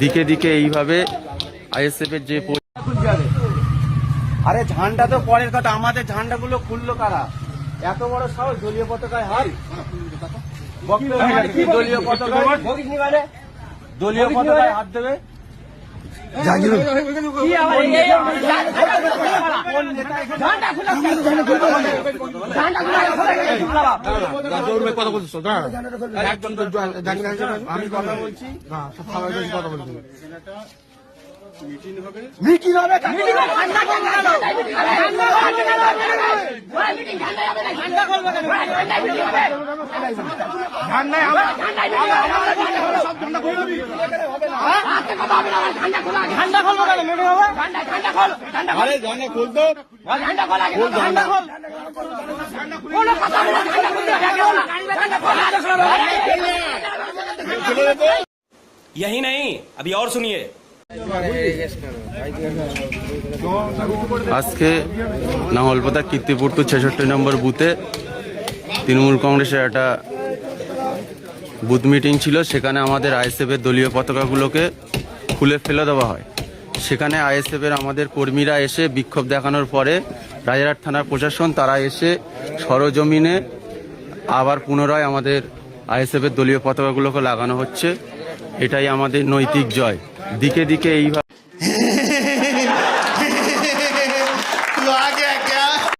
দিকে দিকে এইভাবে আইএসএফ এর যে। আরে ঝান্ডা তো পরের কথা আমাদের ঝান্ডা গুলো খুললো কারা? এত বড় সাহস দলীয় পতাকায় কি দলীয় পতাকায় দলীয় পতাকায় হাত দেবে। কোন নেতা এখানে- আমি কথা বলছি আরে জানে খুলতো यही नहीं अभी और सुनिए আজকে নাঙ্গলপোতা কীর্তিপুর ছেষট্টি নম্বর বুথে তৃণমূল কংগ্রেসের একটা বুথ মিটিং ছিল সেখানে আমাদের আইএসএফ এর দলীয় পতাকাগুলোকে খুলে ফেলে দেওয়া হয়। সেখানে আইএসএফের আমাদের কর্মীরা এসে বিক্ষোভ দেখানোর পরে রাজারহাট থানার প্রশাসন, তারা এসে সরজমিনে আবার পুনরায় আমাদের আইএসএফের দলীয় পতাকাগুলোকে লাগানো হচ্ছে। এটাই আমাদের নৈতিক জয়। দিকে দিকে এইভাবে